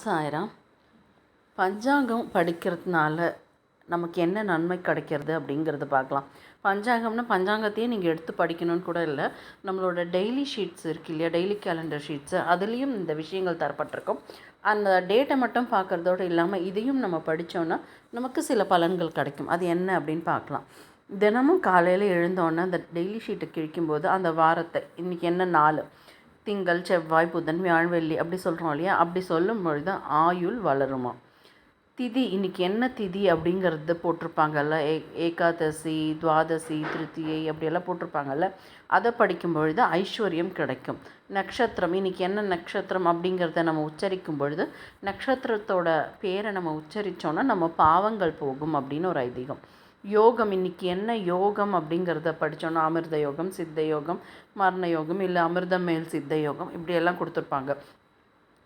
சாயராம் பஞ்சாங்கம் படிக்கிறதுனால நமக்கு என்ன நன்மை கிடைக்கிறது அப்படிங்கிறத பார்க்கலாம். பஞ்சாங்கம்னா பஞ்சாங்கத்தையே நீங்கள் எடுத்து படிக்கணும்னு கூட இல்லை. நம்மளோட டெய்லி ஷீட்ஸ் இருக்கு இல்லையா? டெய்லி கேலண்டர் ஷீட்ஸு அதுலேயும் இந்த விஷயங்கள் தரப்பட்டிருக்கும். அந்த டேட்டை மட்டும் பார்க்குறதோடு இல்லாமல் இதையும் நம்ம படித்தோன்னா நமக்கு சில பலன்கள் கிடைக்கும். அது என்ன அப்படின்னு பார்க்கலாம். தினமும் காலையில் எழுந்தோன்னே அந்த டெய்லி ஷீட்டை கிழிக்கும்போது அந்த வாரத்தை இன்றைக்கி என்ன நாள் திங்கள் செவ்வாய் புதன் வியாழ் வெள்ளி அப்படி சொல்கிறோம் இல்லையா? அப்படி சொல்லும் பொழுது ஆயுள் வளருமா? திதி இன்றைக்கி என்ன திதி அப்படிங்கிறது போட்டிருப்பாங்கல்ல? ஏ ஏகாதசி துவாதசி திருத்தியை அப்படியெல்லாம் போட்டிருப்பாங்கல்ல? அதை படிக்கும் பொழுது ஐஸ்வர்யம் கிடைக்கும். நட்சத்திரம் இன்றைக்கி என்ன நட்சத்திரம் அப்படிங்கிறத நம்ம உச்சரிக்கும் பொழுது நட்சத்திரத்தோட பேரை நம்ம உச்சரித்தோன்னா நம்ம பாவங்கள் போகும் அப்படின்னு ஒரு ஐதீகம். யோகம் இன்னைக்கு என்ன யோகம் அப்படிங்கிறத படித்தோன்னா அமிர்த யோகம் சித்த யோகம் மரண யோகம் இல்லை அமிர்தம் மேல் சித்த யோகம் இப்படியெல்லாம் கொடுத்துருப்பாங்க.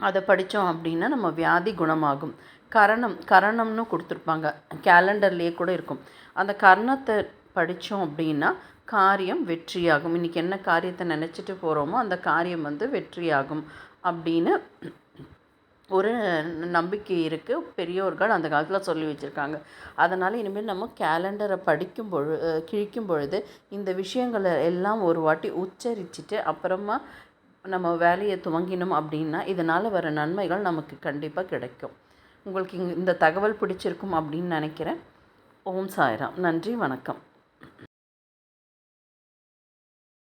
அதை படித்தோம் அப்படின்னா நம்ம வியாதி குணமாகும். கரணம் கரணம்னு கொடுத்துருப்பாங்க. கேலண்டர்லேயே கூட இருக்கும். அந்த கரணத்தை படித்தோம் அப்படின்னா காரியம் வெற்றியாகும். இன்றைக்கி என்ன காரியத்தை நினச்சிட்டு போகிறோமோ அந்த காரியம் வந்து வெற்றியாகும் அப்படின்னு ஒரு நம்பிக்கை இருக்குது பெரியோர்கள் அந்த காலத்தில் சொல்லி வச்சுருக்காங்க. அதனால் இனிமேல் நம்ம கேலண்டரை படிக்கும் பொழு கிழிக்கும் பொழுது இந்த விஷயங்களை எல்லாம் ஒரு வாட்டி உச்சரிச்சுட்டு அப்புறமா நம்ம வேலையை துவங்கினோம் அப்படின்னா இதனால் வர நன்மைகள் நமக்கு கண்டிப்பாக கிடைக்கும். உங்களுக்கு இந்த தகவல் பிடிச்சிருக்கும் அப்படின்னு நினைக்கிறேன். ஓம் சாய்ராம். நன்றி வணக்கம்.